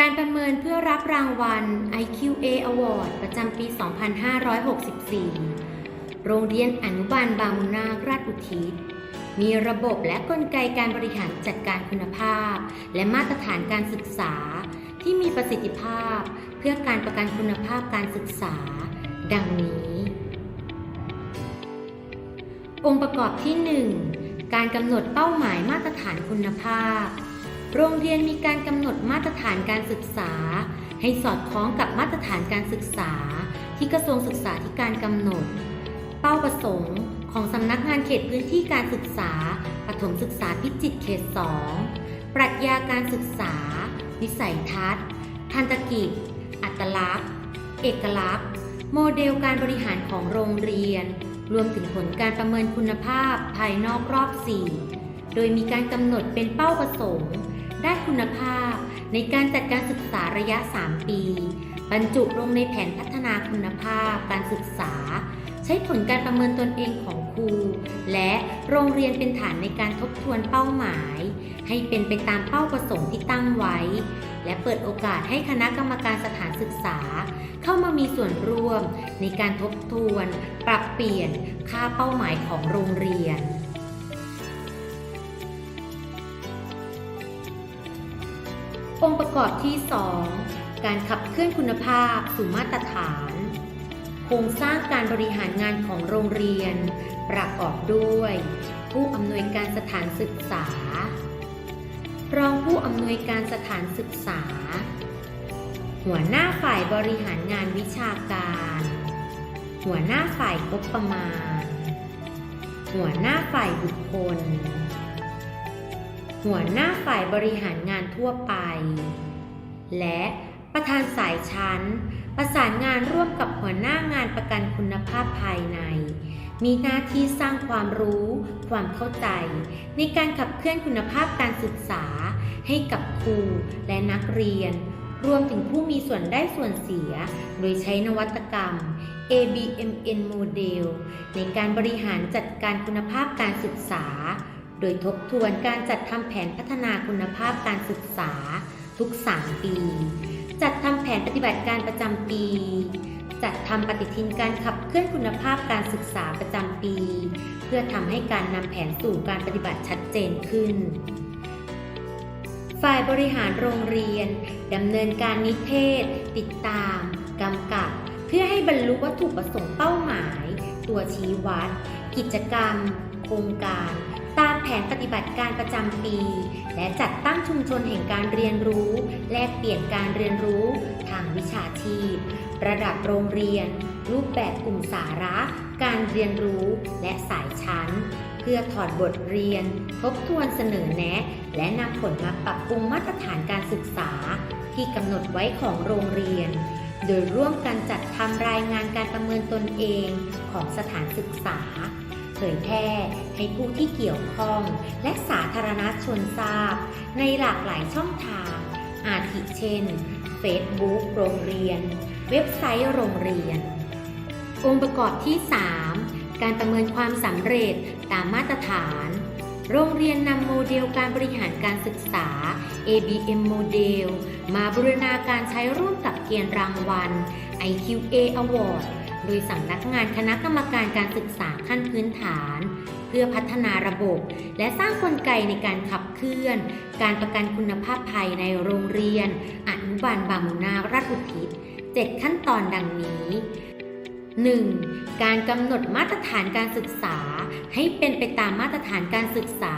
การประเมินเพื่อรับรางวัล IQA Award ประจำปี 2564 โรงเรียนอนุบาลบางมุนาคราชอุทิศ มีระบบและกลไกการบริหารจัดการคุณภาพ และมาตรฐานการศึกษา ที่มีประสิทธิภาพ เพื่อการประกันคุณภาพการศึกษา ดังนี้ องค์ประกอบที่ 1 การกำหนดเป้าหมายมาตรฐานคุณภาพ โรงเรียนมีการกำหนดมาตรฐานการศึกษา ให้สอดคล้องกับมาตรฐานการศึกษา ที่กระทรวงศึกษาธิการกำหนด เป้าประสงค์ของสำนักงานเขตพื้นที่การศึกษาปฐมศึกษาพิจิตรเขต 2 ปรัชญาการศึกษา วิสัยทัศน์พันธกิจ อัตลักษณ์ เอกลักษณ์ โมเดลการบริหารของโรงเรียน รวมถึงผลการประเมินคุณภาพภายนอกรอบ 4 โดยมีการกำหนดเป็นเป้าประสงค์ ได้คุณภาพ ในการจัดการศึกษาระยะ 3 ปี บรรจุลงในแผนพัฒนาคุณภาพการศึกษา ใช้ผลการประเมินตนเองของครู และโรงเรียนเป็นฐานในการทบทวนเป้าหมาย ให้เป็นไปตามเป้าประสงค์ที่ตั้งไว้ และเปิดโอกาสให้คณะกรรมการสถานศึกษา เข้ามามีส่วนร่วม ในการทบทวน ปรับเปลี่ยนค่าเป้าหมายของโรงเรียน องค์ประกอบที่ 2 การขับเคลื่อนคุณภาพสู่มาตรฐาน โครงสร้างการบริหารงานของโรงเรียน ประกอบด้วย ผู้อำนวยการสถานศึกษา รองผู้อำนวยการสถานศึกษา หัวหน้าฝ่ายบริหารงานวิชาการ หัวหน้าฝ่ายงบประมาณ หัวหน้าฝ่ายบุคคล หัวหน้าฝ่ายบริหารงานทั่วไป และประธานสายชั้น ประสานงานร่วมกับหัวหน้างานประกันคุณภาพภายใน มีหน้าที่สร้างความรู้ ความเข้าใจ ในการขับเคลื่อนคุณภาพการศึกษา ให้กับครูและนักเรียน รวมถึงผู้มีส่วนได้ส่วนเสีย โดยใช้นวัตกรรม ABMN โมเดลในการบริหารจัดการคุณภาพการศึกษา ดยทบทวนการจัดทำแผนพัฒนาคุณภาพการศึกษาทุก 3 ปี จัดทำแผนปฏิบัติการประจำปี จัดทำปฏิทินการขับเคลื่อนคุณภาพการศึกษาประจำปี เพื่อทำให้การนำแผนสู่การปฏิบัติชัดเจนขึ้น ฝ่ายบริหารโรงเรียนดำเนินการนิเทศ ติดตามกำกับ เพื่อให้บรรลุวัตถุประสงค์เป้าหมาย ตัวชี้วัด กิจกรรม โครงการ ตามแผนปฏิบัติการประจำปี และจัดตั้งชุมชนแห่งการเรียนรู้ แลกเปลี่ยนการเรียนรู้ ทางวิชาชีพ ระดับโรงเรียน รูปแบบกลุ่มสาระ การเรียนรู้และสายชั้น เพื่อถอดบทเรียน ทบทวนเสนอแนะ และนำผลมาปรับปรุงมาตรฐานการศึกษา ที่กำหนดไว้ของโรงเรียน โดยร่วมกันจัดทำรายงานการประเมินตนเองของสถานศึกษา ยแพร่ให้ผู้ที่เกี่ยวข้อง และสาธารณชนทราบ ในหลากหลายช่องทาง อาทิเช่น Facebook โรงเรียน เว็บไซต์โรงเรียน องค์ประกอบที่ 3 การประเมินความสำเร็จตามมาตรฐาน โรงเรียนนำโมเดลการบริหารการศึกษา ABM โมเดลมาบูรณาการใช้ร่วมกับเกณฑ์รางวัล IQA Award โดยสำนักงานคณะกรรมการการศึกษาขั้นพื้นฐาน เพื่อพัฒนาระบบ และสร้างกลไกในการขับเคลื่อน การประกันคุณภาพภายในโรงเรียน อนุบาลบางมุนาราชอุทิศ7ขั้นตอนดังนี้ 1. การกำหนดมาตรฐานการศึกษา ให้เป็นไปตามมาตรฐานการศึกษา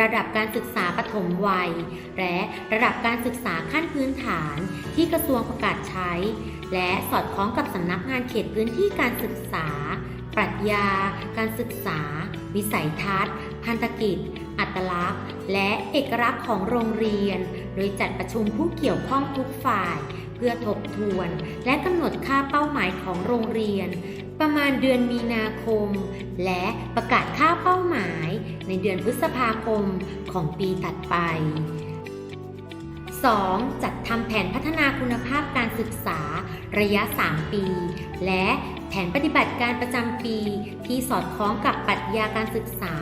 ระดับการศึกษาปฐมวัย และระดับการศึกษาขั้นพื้นฐานที่กระทรวงประกาศใช้ และสอดคล้องกับสำนักงานเขตพื้นที่การศึกษา ปรัชญา การศึกษา วิสัยทัศน์ พันธกิจ อัตลักษณ์ และเอกลักษณ์ของโรงเรียน โดยจัดประชุมผู้เกี่ยวข้องทุกฝ่าย เพื่อทบทวน และกำหนดค่าเป้าหมายของโรงเรียน ประมาณเดือนมีนาคม และประกาศค่าเป้าหมาย ในเดือนพฤษภาคมของปีถัดไป 2. จัดทำแผนพัฒนาคุณภาพการศึกษาระยะ 3 ปี และแผนปฏิบัติการประจำปี ที่สอดคล้องกับปรัชญาการศึกษา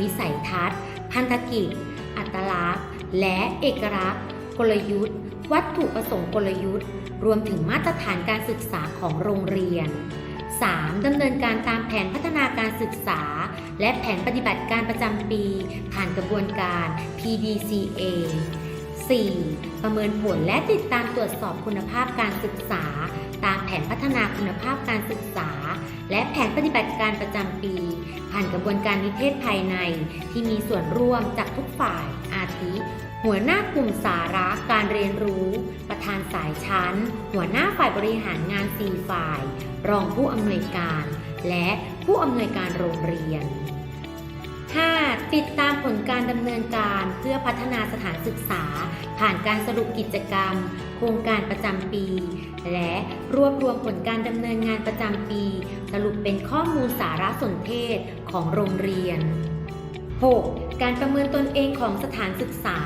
วิสัยทัศน์ พันธกิจ อัตลักษณ์ และเอกลักษณ์ กลยุทธ์ วัตถุประสงค์กลยุทธ์ รวมถึงมาตรฐานการศึกษาของโรงเรียน 3. ดำเนินการตามแผนพัฒนาการศึกษา และแผนปฏิบัติการประจำปี ผ่านกระบวนการ PDCA 4. ประเมินผลและติดตามตรวจสอบคุณภาพการศึกษา ตามแผนพัฒนาคุณภาพการศึกษา และแผนปฏิบัติการประจำปี ผ่านกระบวนการนิเทศภายใน ที่มีส่วนร่วมจากทุกฝ่ายอาทิ หัวหน้ากลุ่มสาระการเรียนรู้ ประธานสายชั้น หัวหน้าฝ่ายบริหารงาน 4 ฝ่าย รองผู้อำนวยการ และผู้อำนวยการโรงเรียน 5. ติดตามผลการดำเนินการเพื่อพัฒนาสถานศึกษา ผ่านการสรุปกิจกรรม โครงการประจำปี และรวบรวมผลการดำเนินงานประจำปี สรุปเป็นข้อมูลสารสนเทศของโรงเรียน 6. การประเมินตนเองของสถานศึกษา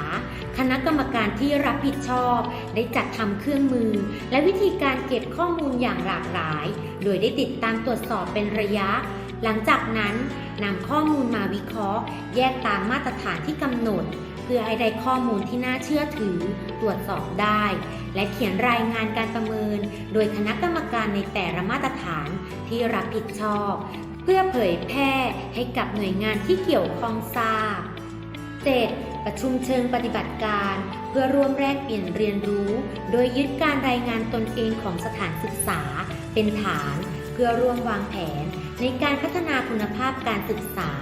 คณะกรรมการที่รับผิดชอบ ได้จัดทำเครื่องมือ และวิธีการเก็บข้อมูลอย่างหลากหลาย โดยได้ติดตามตรวจสอบเป็นระยะ หลังจากนั้นนำข้อมูลมาวิเคราะห์ แยกตามมาตรฐานที่กำหนด เพื่อให้ได้ข้อมูลที่น่าเชื่อถือ ตรวจสอบได้ และเขียนรายงานการประเมิน โดยคณะกรรมการในแต่ละมาตรฐานที่รับผิดชอบ เพื่อเผยแพร่ให้กับหน่วยงานที่เกี่ยวข้องทราบ 7. ประชุมเชิงปฏิบัติการ เพื่อร่วมแลกเปลี่ยนเรียนรู้ โดยยึดการรายงานตนเองของสถานศึกษา เป็นฐาน เพื่อร่วมวางแผน ในการพัฒนาคุณภาพการศึกษา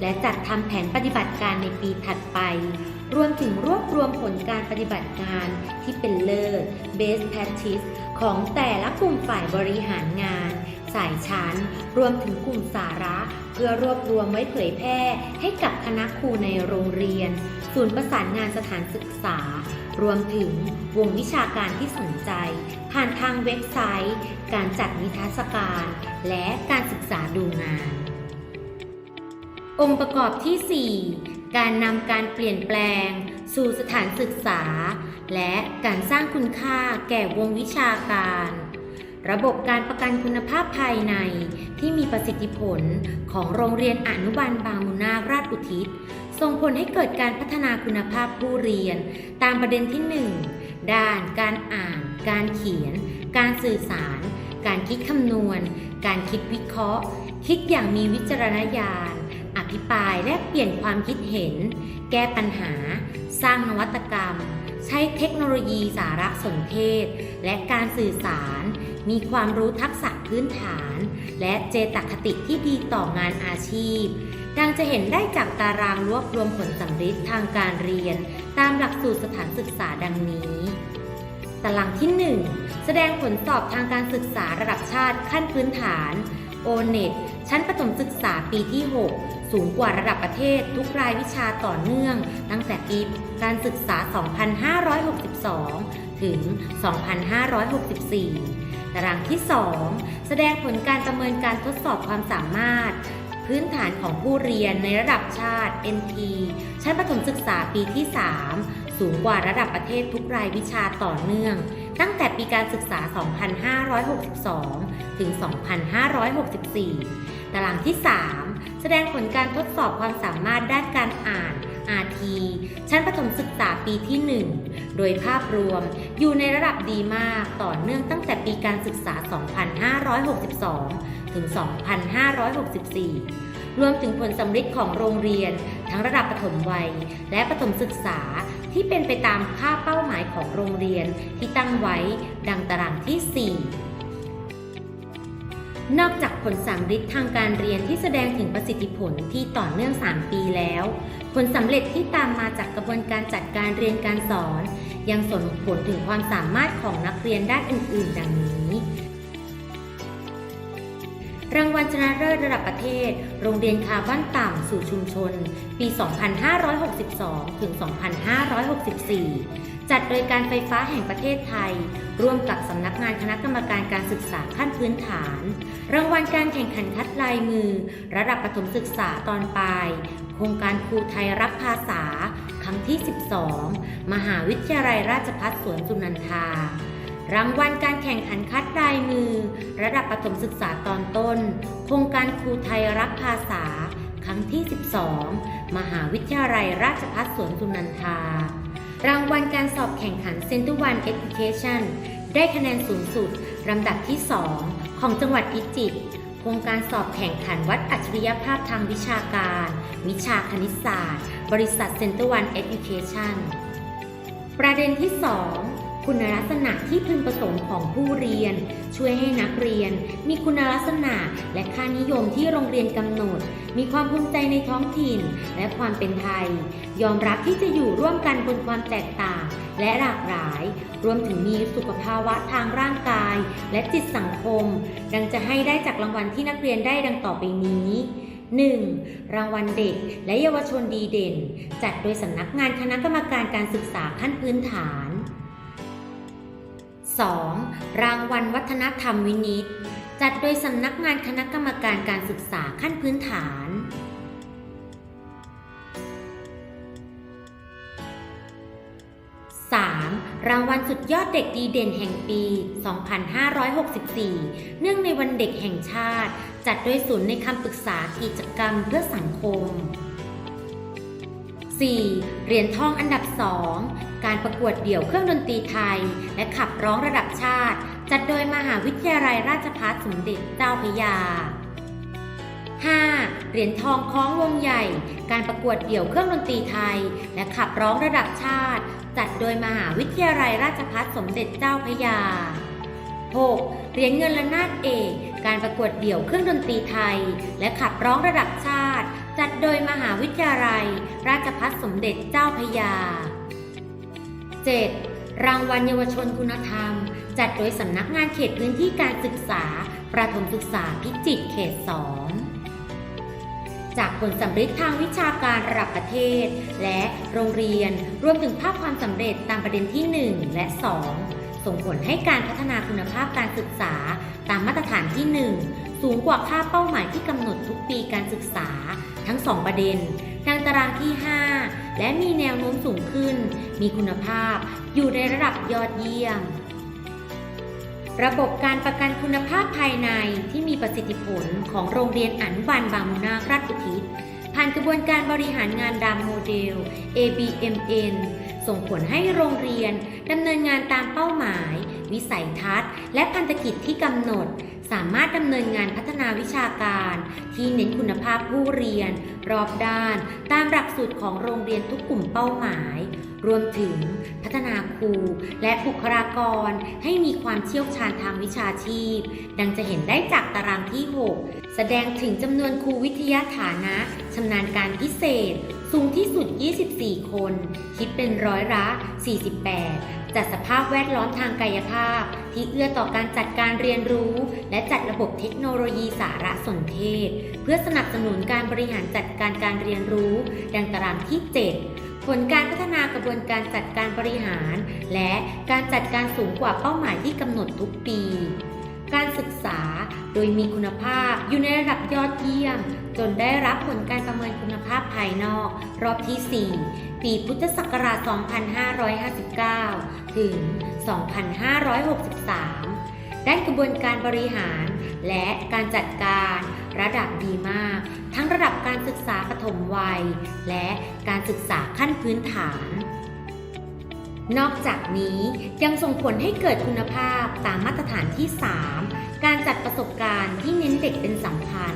และจัดทำแผนปฏิบัติการในปีถัดไป รวมถึงรวบรวมผลการปฏิบัติงานที่เป็นเลิศ Best Practice ของแต่ละกลุ่มฝ่ายบริหารงาน สายชั้น รวมถึงกลุ่มสาระ เพื่อรวบรวมไว้เผยแพร่ ให้กับคณะครูในโรงเรียน ศูนย์ประสานงานสถานศึกษา รวมถึงวงวิชาการที่สนใจ ผ่านทางเว็บไซต์ การจัดนิทรรศการ และการศึกษาดูงาน องค์ประกอบที่ 4 การนำการเปลี่ยนแปลง สู่สถานศึกษา และการสร้างคุณค่าแก่วงวิชาการ ระบบการประกันคุณภาพภายในที่มีประสิทธิผลของโรงเรียนอนุบาลบางมุนาราชอุทิศส่งผลให้เกิดการพัฒนาคุณภาพผู้เรียน ตามประเด็นที่ 1 ด้านการอ่าน การเขียน การสื่อสาร การคิดคำนวณ การคิดวิเคราะห์ คิดอย่างมีวิจารณญาณ อภิปรายและเปลี่ยนความคิดเห็น แก้ปัญหา สร้างนวัตกรรม ใช้เทคโนโลยีสารสนเทศ และการสื่อสาร มีความรู้ทักษะพื้นฐาน และเจตคติที่ดีต่องานอาชีพ ดังจะเห็นได้จากตารางรวบรวมผลสำฤทธิ์ทางการเรียน ตามหลักสูตรสถานศึกษาดังนี้ ตารางที่ 1 แสดงผลสอบทางการศึกษาระดับชาติขั้นพื้นฐาน o n e t ชั้นประถมศึกษาปีที่ 6 สูงกว่าระดับประเทศทุกรายวิชาต่อเนื่อง ตั้งแต่ปีการศึกษา 2562 ถึง 2564 ตารางที่ 2 แสดงผลการประเมินการทดสอบความสามารถ พื้นฐานของผู้เรียนในระดับชาติ NT ชั้นประถมศึกษาปีที่ 3 สูงกว่าระดับประเทศทุกรายวิชาต่อเนื่อง ตั้งแต่ปีการศึกษา 2562 ถึง 2564 ตารางที่ 3 แสดงผลการทดสอบความสามารถด้านการอ่าน RT ชั้นประถมศึกษาปีที่ 1 โดยภาพรวมอยู่ในระดับดีมากต่อเนื่องตั้งแต่ปีการศึกษา 2562 ถึง 2564 รวมถึงผลสำฤทธิ์ของโรงเรียน ทั้งระดับประถมวัย และประถมศึกษาที่เป็นไปตามค่าเป้าหมายของโรงเรียนที่ตั้งไว้ดังตารางที่ 4 นอกจากผลสำฤทธิ์ทางการเรียนที่แสดงถึงประสิทธิผลที่ต่อเนื่อง 3 ปีแล้ว ผลสำเร็จที่ตามมาจากกระบวนการจัดการเรียนการสอน ยังส่งผลถึงความสามารถของนักเรียนด้านอื่น ๆ ดังนี้ รางวัลชนะเลิศระดับประเทศ โรงเรียนคาร์บ้านต่ำสู่ชุมชน ปี 2562 ถึง 2564 จัดโดยการไฟฟ้าแห่งประเทศไทย ร่วมกับสำนักงานคณะกรรมการการศึกษาขั้นพื้นฐาน รางวัลการแข่งขันคัดลายมือ ระดับประถมศึกษาตอนปลาย โครงการครูไทยรักภาษา ครั้งที่ 12 มหาวิทยาลัยราชภัฏสวนสุนันทา รางวัลการแข่งขันคัดลายมือ ระดับประถมศึกษาตอนต้น โครงการครูไทยรักภาษา ครั้งที่ 12 มหาวิทยาลัยราชภัฏสวนสุนันทา รางวัลการสอบแข่งขัน Center One Education ได้คะแนนสูงสุดลำดับที่ 2 ของจังหวัดพิจิตรโครงการสอบแข่งขันวัดอัจฉริยภาพทางวิชาการ วิชาคณิตศาสตร์ บริษัท Center One Education ประเด็นที่ 2 คุณลักษณะที่พึงประสงค์ของผู้เรียน ช่วยให้นักเรียน มีคุณลักษณะและค่านิยมที่โรงเรียนกำหนด มีความภูมิใจในท้องถิ่น และความเป็นไทย ยอมรับที่จะอยู่ร่วมกันบนความแตกต่าง และหลากหลาย รวมถึงมีสุขภาวะทางร่างกาย และจิตสังคม ดังจะให้ได้จากรางวัลที่นักเรียนได้ดังต่อไปนี้ 1. รางวัลเด็กและเยาวชนดีเด่น จัดโดยสำนักงานคณะกรรมการการศึกษาขั้นพื้นฐาน 2. รางวัลวัฒนธรรมวินิต จัดโดยสำนักงานคณะกรรมการการศึกษาขั้นพื้นฐาน 3. รางวัลสุดยอดเด็กดีเด่นแห่งปี 2564 เนื่องในวันเด็กแห่งชาติ จัดโดยศูนย์ในคำปรึกษากิจกรรมเพื่อสังคม 4. เหรียญทองอันดับ 2 การประกวดเดี่ยวเครื่องดนตรีไทย และขับร้องระดับชาติ จัดโดยมหาวิทยาลัยราชภัฏสมเด็จเจ้าพระยา 5. เหรียญทองคล้องวงใหญ่ การประกวดเดี่ยวเครื่องดนตรีไทย และขับร้องระดับชาติ จัดโดยมหาวิทยาลัยราชภัฏสมเด็จเจ้าพระยา 6. เหรียญเงินระนาดเอก การประกวดเดี่ยวเครื่องดนตรีไทย และขับร้องระดับชาติ จัดโดยมหาวิทยาลัย ราชภัฏสมเด็จเจ้าพระยา 7. รางวัลเยาวชนคุณธรรม จัดโดยสำนักงานเขตพื้นที่การศึกษา ประถมศึกษาพิจิตรเขต 2 จากผลสำเร็จทางวิชาการระดับประเทศ และโรงเรียนรวมถึงภาพความสำเร็จตามประเด็นที่ 1 และ 2 ส่งผลให้การพัฒนาคุณภาพการศึกษา ตามมาตรฐานที่ 1 สูงกว่าค่าเป้าหมายที่กำหนดทุกปีการศึกษา ทั้ง 2 ประเด็น ทางตารางที่ 5 และมีแนวโน้มสูงขึ้น มีคุณภาพอยู่ในระดับยอดเยี่ยม ระบบการประกันคุณภาพภายในที่มีประสิทธิผลของโรงเรียนอนุบาลบางมุนาราชอุทิศผ่านกระบวนการบริหารงานดามโมเดล ABMN ส่งผลให้โรงเรียนดำเนินงานตามเป้าหมาย วิสัยทัศน์ และพันธกิจที่กำหนด สามารถดำเนินงานพัฒนาวิชาการ ที่เน้นคุณภาพผู้เรียน รอบด้าน ตามหลักสูตรของโรงเรียนทุกกลุ่มเป้าหมาย รวมถึงพัฒนาครูและบุคลากรให้มีความเชี่ยวชาญทางวิชาชีพ ดังจะเห็นได้จากตารางที่ 6 แสดงถึงจำนวนครูวิทยาฐานะชำนาญการพิเศษ สูงที่สุด 24 คน คิดเป็นร้อยละ 48 จัดสภาพแวดล้อมทางกายภาพ ที่เอื้อต่อการจัดการเรียนรู้ และจัดระบบเทคโนโลยีสารสนเทศ เพื่อสนับสนุนการบริหารจัดการการเรียนรู้ ดังตารางที่ 7 ผลการพัฒนากระบวนการจัดการบริหาร และการจัดการสูงกว่าเป้าหมายที่กำหนดทุกปี การศึกษาโดยมีคุณภาพอยู่ในระดับยอดเยี่ยม จนได้รับผลการประเมินคุณภาพภายนอก รอบที่ 4 ปีพุทธศักราช 2559 ถึง 2563ด้านกระบวนการบริหารและการจัดการระดับดีมาก ทั้งระดับการศึกษาปฐมวัย และการศึกษาขั้นพื้นฐาน นอกจากนี้ยังส่งผลให้เกิดคุณภาพตามมาตรฐานที่ 3 การจัดประสบการณ์ที่เน้นเด็กเป็นสำคัญ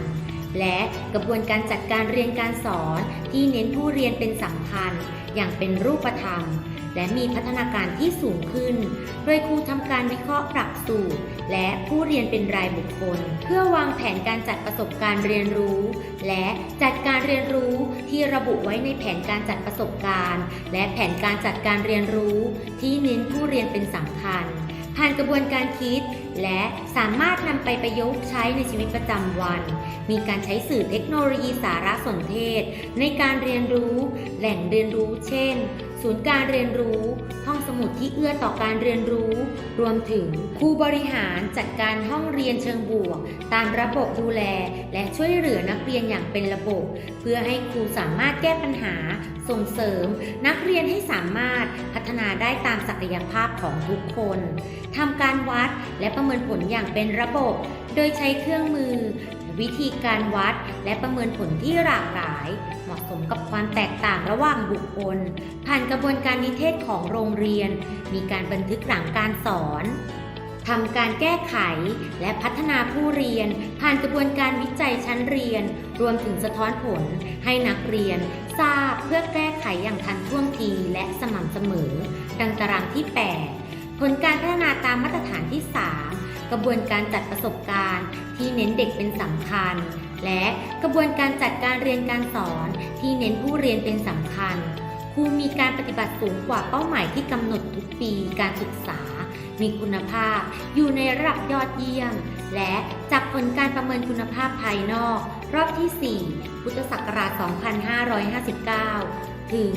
และกระบวนการจัดการเรียนการสอนที่เน้นผู้เรียนเป็นสำคัญ อย่างเป็นรูปธรรม และมีพัฒนาการที่สูงขึ้น โดยครูทำการวิเคราะห์หลักสูตร และผู้เรียนเป็นรายบุคคล เพื่อวางแผนการจัดประสบการณ์เรียนรู้ และจัดการเรียนรู้ที่ระบุไว้ในแผนการจัดประสบการณ์ และแผนการจัดการเรียนรู้ ที่เน้นผู้เรียนเป็นสำคัญ ผ่านกระบวนการคิด และสามารถนำไปประยุกต์ใช้ในชีวิตประจำวัน มีการใช้สื่อเทคโนโลยีสารสนเทศ ในการเรียนรู้ แหล่งเรียนรู้เช่น ศูนย์การเรียนรู้ ห้องสมุดที่เอื้อต่อการเรียนรู้ รวมถึงครูบริหารจัดการห้องเรียนเชิงบวก ตามระบบดูแล และช่วยเหลือนักเรียนอย่างเป็นระบบ เพื่อให้ครูสามารถแก้ปัญหา ส่งเสริม นักเรียนให้สามารถพัฒนาได้ตามศักยภาพของทุกคนทำการวัดและประเมินผลอย่างเป็นระบบ โดยใช้เครื่องมือ วิธีการวัดและประเมินผลที่หลากหลาย เหมาะสสมกับความแตกต่างระหว่างบุคคล ผ่านกระบวนการนิเทศของโรงเรียน มีการบันทึกหลังการสอนทำการแก้ไขและพัฒนาผู้เรียน ผ่านกระบวนการวิจัยชั้นเรียน รวมถึงสะท้อนผลให้นักเรียน ทราบเพื่อแก้ไขอย่างทันท่วงทีและสม่ำเสมอ ดังตารางที่ 8 ผลการพัฒนาตามมาตรฐานที่ 3 กระบวนการจัดประสบการณ์ ที่เน้นเด็กเป็นสำคัญ และกระบวนการจัดการเรียนการสอน ที่เน้นผู้เรียนเป็นสำคัญครูมีการปฏิบัติสูงกว่าเป้าหมายที่กำหนดทุกปีการศึกษา มีคุณภาพ อยู่ในระดับยอดเยี่ยม และจากผลการประเมินคุณภาพภายนอก รอบที่ 4 พุทธศักราช 2559 ถึง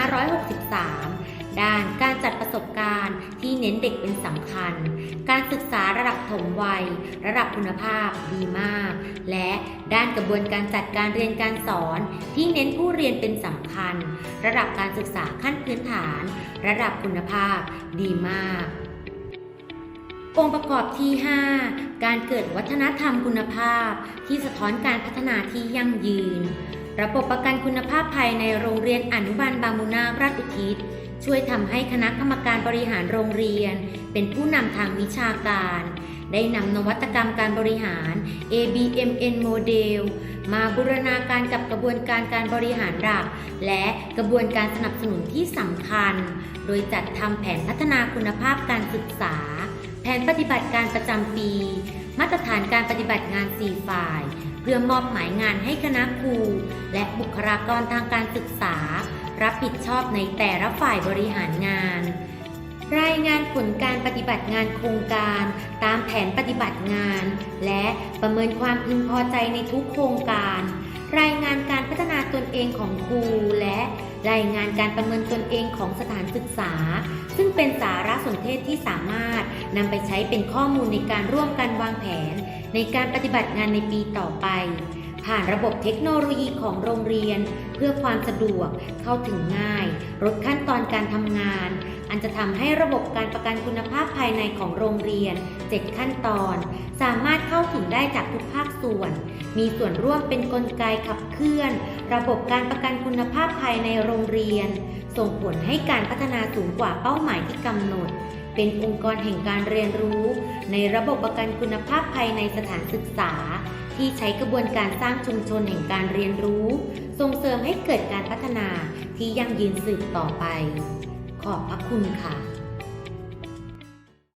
2563 ด้านการจัดประสบการณ์ที่เน้นเด็กเป็นสำคัญ การศึกษาระดับถมวัย ระดับคุณภาพดีมาก และด้านกระบวนการจัดการเรียนการสอน ที่เน้นผู้เรียนเป็นสำคัญ ระดับการศึกษาขั้นพื้นฐาน ระดับคุณภาพดีมากองค์ประกอบที่ 5 การเกิดวัฒนธรรมคุณภาพ ที่สะท้อนการพัฒนาที่ยั่งยืน ระบบประกันคุณภาพภายในโรงเรียนอนุบาลบางมูนาราชอุทิศ ช่วยทำให้คณะกรรมการบริหารโรงเรียน เป็นผู้นำทางวิชาการ ได้นำนวัตกรรมการบริหาร ABMN โมเดลมาบูรณาการกับกระบวนการการบริหารหลัก และกระบวนการสนับสนุนที่สำคัญ โดยจัดทำแผนพัฒนาคุณภาพการศึกษา แผนปฏิบัติการประจำปี มาตรฐานการปฏิบัติงาน 4 ฝ่าย เพื่อมอบหมายงานให้คณะครู และบุคลากรทางการศึกษา รับผิดชอบในแต่ละฝ่ายบริหารงาน รายงานผลการปฏิบัติงานโครงการ ตามแผนปฏิบัติงาน และประเมินความพึงพอใจในทุกโครงการ รายงานการพัฒนาตนเองของครู และรายงานการประเมินตนเองของสถานศึกษา ซึ่งเป็นสารสนเทศที่สามารถนำไปใช้เป็นข้อมูลในการร่วมกันวางแผน ในการปฏิบัติงานในปีต่อไป ผ่านระบบเทคโนโลยีของโรงเรียน เพื่อความสะดวกเข้าถึงง่าย ลดขั้นตอนการทำงาน อันจะทำให้ระบบการประกันคุณภาพภายในของโรงเรียน 7 ขั้นตอน สามารถเข้าถึงได้จากทุกภาคส่วน มีส่วนร่วมเป็นนกลไกขับเคลื่อน ระบบการประกันคุณภาพภายในโรงเรียน ส่งผลให้การพัฒนาสูงกว่าเป้าหมายที่กำหนด เป็นองค์กรแห่งการเรียนรู้ ในระบบประกันคุณภาพภายในสถานศึกษา ที่ใช้กระบวนการสร้างชุมชนแห่งการเรียนรู้ ส่งเสริมให้เกิดการพัฒนาที่ยั่งยืนสืบต่อไป ขอบพระคุณค่ะ